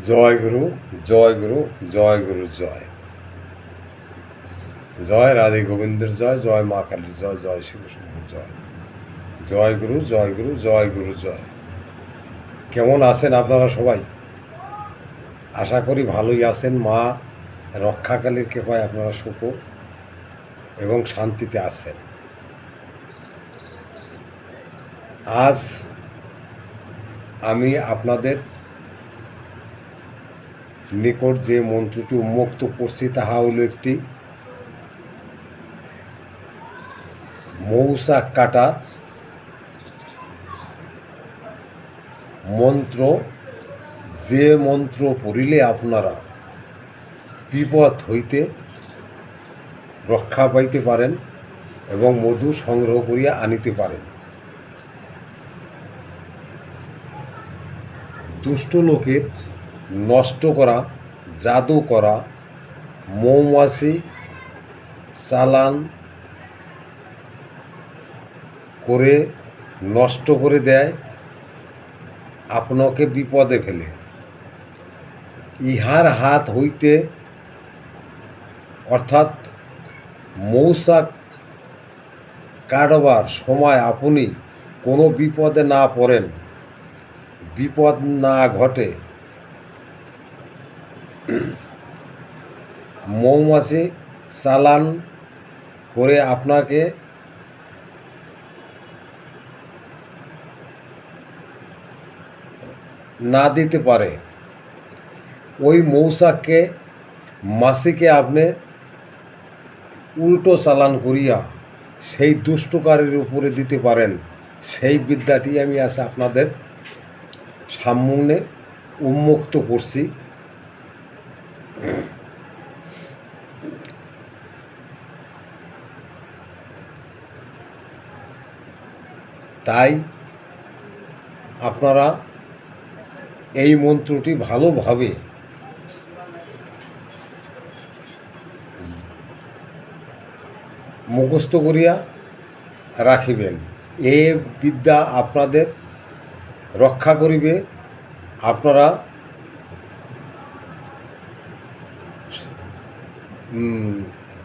জয় গুরু জয় গুরু জয় গুরু জয়। জয় রাধে গোবিন্দের জয় জয় মা কালীর জয় জয় শিব শম্ভুর জয়। জয় গুরু জয় গুরু জয় গুরু, জয়। কেমন আছেন আপনারা সবাই? আশা করি ভালোই আছেন। মা রক্ষাকালীর কৃপায় আপনারা সুখ এবং শান্তিতে আছেন। আজ আমি আপনাদের নিকট যে মন্ত্রটি উন্মুক্ত করছি, তাহা হইল একটি মৌসাক কাটা মন্ত্র। যে মন্ত্র পড়িলে আপনারা বিপদ হইতে রক্ষা পাইতে পারেন এবং মধু সংগ্রহ করিয়া আনিতে পারেন। দুষ্ট লোকের নষ্ট করা, জাদু করা, মৌমাছি চালান করে নষ্ট করে দেয়, আপনাকে বিপদে ফেলে। ইহার হাত হইতে অর্থাৎ মৌসাক কাটবার সময় আপনি কোনো বিপদে না পড়েন। বিপদ না ঘটে। মৌমাছি চালান করে আপনাকে না দিতে পারে। ওই মৌসাককে মাসিকে আপনি উল্টো চালান করিয়া সেই দুষ্টকারীর উপরে দিতে পারেন। সেই বিদ্যাটি আমি আজ আপনাদের সামনে উন্মুক্ত করছি। তাই আপনারা এই মন্ত্রটি ভালোভাবে মুখস্থ করিয়া রাখিবেন। এ বিদ্যা আপনাদের রক্ষা করিবে। আপনারা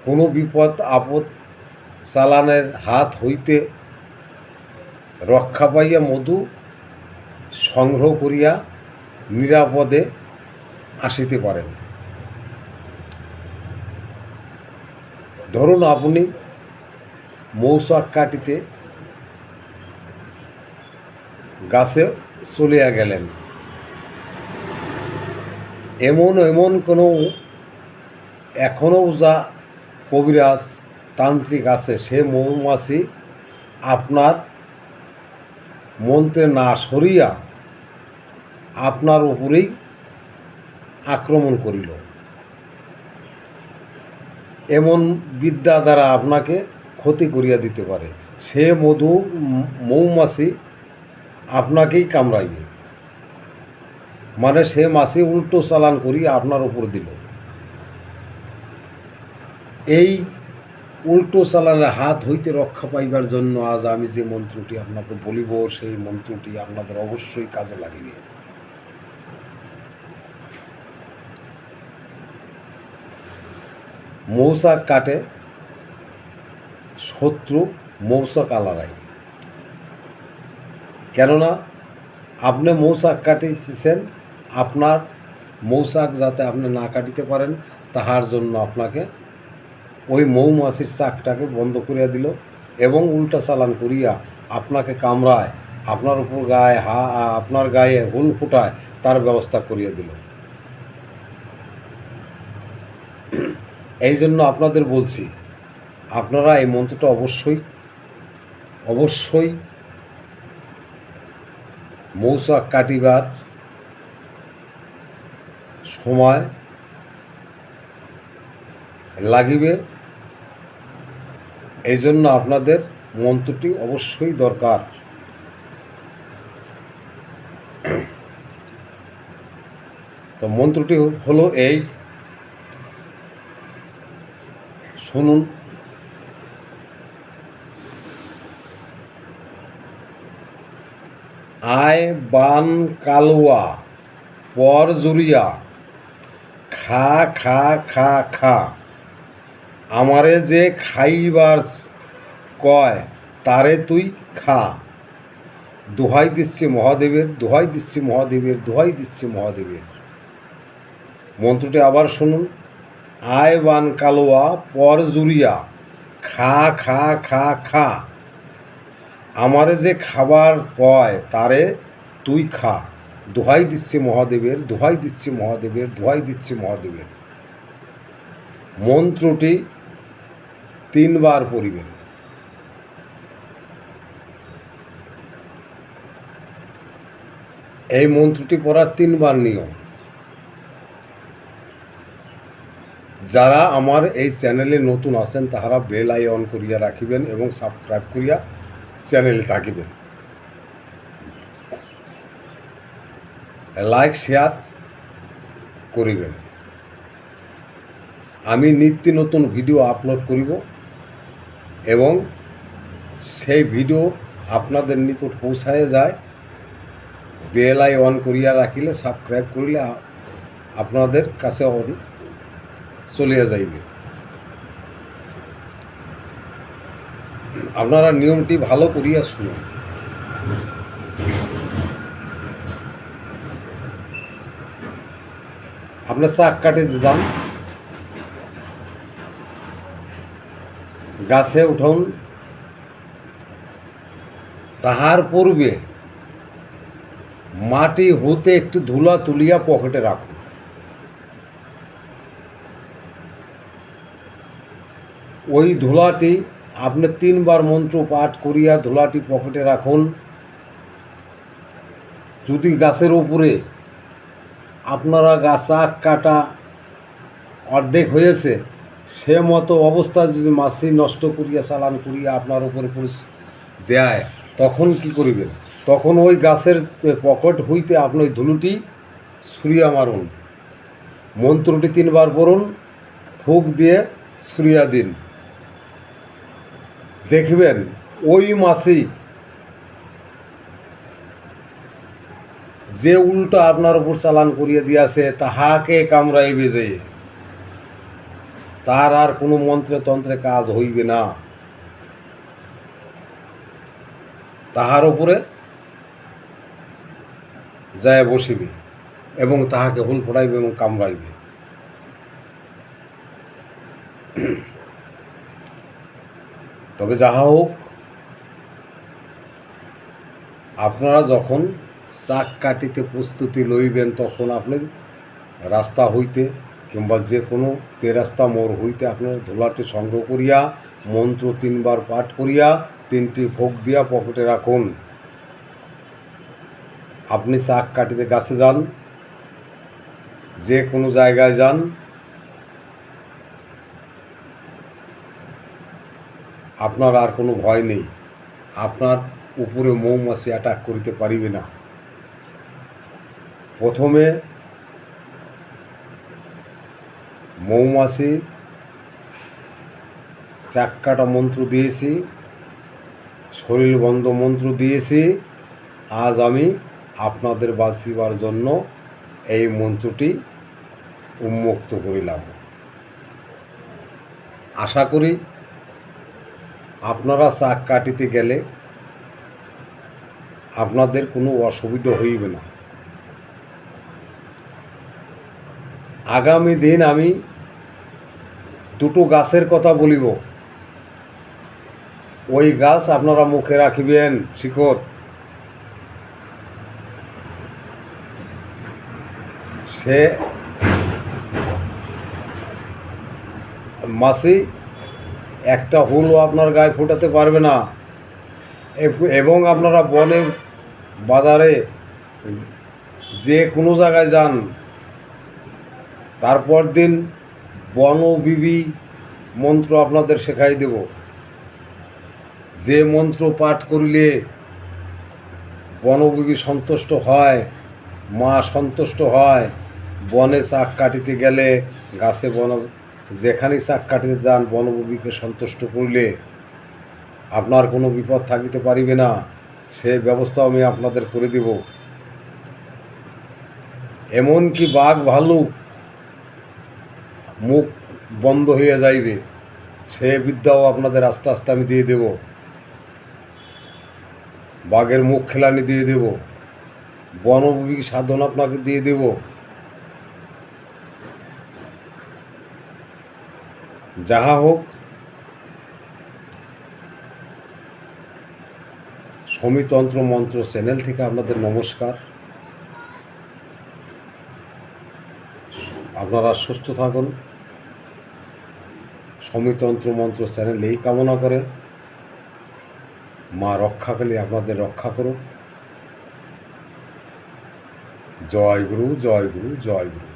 কোনো বিপদ, আপদ চালানের হাত হইতে রক্ষা পাইয়া মধু সংগ্রহ করিয়া নিরাপদে আসিতে পারেন। ধরুন আপনি মৌসাক কাটিতে গাছে চলিয়া গেলেন। এমন এমন কোনো এখনও যা কবিরাজ তান্ত্রিক আছে, সে মৌমাছি আপনার মন্ত্রে না সরিয়া আপনার উপরেই আক্রমণ করিল। এমন বিদ্যা দ্বারা আপনাকে ক্ষতি করিয়া দিতে পারে। সে মধু মৌমাছি আপনাকেই কামড়াইবে। মানে সে মাছি উল্টো চালান করিয়া আপনার উপর দিল। এই উল্টো চালানের হাত হইতে রক্ষা পাইবার জন্য আজ আমি যে মন্ত্রটি আপনাকে বলিব, সেই মন্ত্রটি আপনাদের অবশ্যই কাজে লাগিবে। মৌসাক কাটে, শত্রু মৌসাক আলারাই কেননা আপনি মৌসাক কাটিয়েছেন আপনার মৌসাক যাতে আপনি না কাটিতে পারেন, তাহার জন্য আপনাকে ওই মৌমাছির চাকটাকে বন্ধ করিয়া দিল এবং উল্টা চালান করিয়া আপনাকে কামড়ায়, আপনার উপর গায়ে হা, আপনার গায়ে হুল ফুটায়, তার ব্যবস্থা করিয়া দিল। এই জন্য আপনাদের বলছি, আপনারা এই মন্ত্রটা অবশ্যই অবশ্যই মৌসাক কাটিবার সময় লাগিবে। এই জন্য আপনাদের মন্ত্রটি অবশ্যই দরকার। তো মন্ত্রটি হলো এই। শুনুন। আয় বান কালুয়া, পর জুড়িয়া খা খা খা খা। আমারে যে খাইবার কয়, তারে তুই খা। দোহাই দিচ্ছে মহাদেবের, দোহাই দিচ্ছে মহাদেবের, দোহাই দিচ্ছে মহাদেবের। মন্ত্রটি আবার শুনুন। আয় বান কালোয়া, পর জুড়িয়া খা খা খা খা। আমারে যে খাবার কয়, তারে তুই খা। দোহাই দিচ্ছে মহাদেবের, দোহাই দিচ্ছে মহাদেবের, দোহাই দিচ্ছে মহাদেবের। মন্ত্রটি তিনবার পড়িবেন। এই মন্ত্রটি পড়ার তিনবার নিয়ম। যারা আমার এই চ্যানেলে নতুন আছেন, তাহারা বেল আই অন করিয়া রাখিবেন এবং সাবস্ক্রাইব করিয়া চ্যানেলে থাকিবেন। লাইক, শেয়ার করিবেন। আমি নিত্য নতুন ভিডিও আপলোড করিব। এবং সেই ভিডিও আপনাদের নিকট পৌঁছায় যায়। বেল আই অন করিয়া রাখিলে, সাবস্ক্রাইব করিলে আপনাদের কাছে অন- চলিয়া যাইবে। আপনারা নিয়মটি ভালো করিয়া শুনুন। আপনার চাক কাটে যান। গাছে উঠুন, তাহার পূর্বে মাটি হতে একটু ধুলা তুলিয়া পকেটে রাখুন ওই ধুলাটি আপনি তিনবার মন্ত্র পাঠ করিয়া ধুলাটি পকেটে রাখুন। যদি গাছের উপরে আপনারা গাছ কাটা অর্ধেক হয়েছে সে মতো অবস্থা যদি মাছি নষ্ট করিয়া, চালান করিয়া আপনার উপরে দেয়, তখন কি করিবেন? তখন ওই গাছের পকেট হইতে আপনি ওই ধুলুটি ছুরিয়া মারুন। মন্ত্রটি তিনবার পড়ুন, ফুক দিয়ে ছুরিয়া দিন। দেখবেন, ওই মাছি যে উল্টা আপনার উপর চালান করিয়া দিয়াছে, তাহাকে কামড়াইবে যে। তার আর কোনো মন্ত্রে তন্ত্রে কাজ হইবে না। তাহার উপরে যায় বসিবে এবং তাহাকে হুল ফোড়াইবে এবং কামড়াইবে। তবে যাহা হোক, আপনারা যখন চাক কাটিতে প্রস্তুতি লইবেন, তখন আপনি রাস্তা হইতে কিংবা যে কোনো তেরাস্তা মোড় হইতে আপনার ধুলাটি সংগ্রহ করিয়া, মন্ত্র তিনবার পাঠ করিয়া, তিনটি ভোগ দিয়া পকেটে রাখুন। আপনি চাক কাটিতে গাছে যান, যে কোনো জায়গায় যান। আপনার আর কোনো ভয় নেই। আপনার উপরে মৌমাছি অ্যাটাক করিতে পারিবে না। প্রথমে মৌমাছি, চাক্কাটা মন্ত্র দিয়েছি, শরীর বন্ধ মন্ত্র দিয়েছি। আজ আমি আপনাদের বাঁচিবার জন্য এই মন্ত্রটি উন্মুক্ত করিলাম। আশা করি আপনারা চাক কাটিতে গেলে আপনাদের কোনো অসুবিধা হইবে না। আগামী দিন আমি দুটো গাছের কথা বলিব। ওই গাছ আপনারা মুখে রাখিবেন শিকড় সে মাসি, একটা হুলও আপনার গায়ে ফোটাতে পারবে না। এবং আপনারা বনে, বাজারে যে কোনো জায়গায় যান। তারপর দিন বনবিবি মন্ত্র আপনাদের শেখাই দেব। যে মন্ত্র পাঠ করিলে বনবিবি সন্তুষ্ট হয়, মা সন্তুষ্ট হয়, বনে চাক কাটিতে গেলে, গাছে বন যেখানেই চাক কাটিতে যান বনবিবিকে সন্তুষ্ট করলে আপনার কোনো বিপদ থাকিতে পারিবে না। সে ব্যবস্থা আমি আপনাদের করে দেব। এমনকি বাঘ ভালুক মুখ বন্ধ হয়ে যাইবে, সে বিদ্যাও আপনাদের আস্তে আস্তে আমি দিয়ে দেব। বাঘের মুখ খেলানি দিয়ে দেব। বনভূমি সাধন আপনাকে দিয়ে দেব। যাহা হোক, সমিতন্ত্র মন্ত্র চ্যানেল থেকে আপনাদের নমস্কার। আপনারা সুস্থ থাকুন। সমিতন্ত্র মন্ত্র চ্যানেল এই কামনা করেন মা রক্ষা রক্ষাকালী আপনাদের রক্ষা করুক। জয় গুরু জয় গুরু জয় গুরু।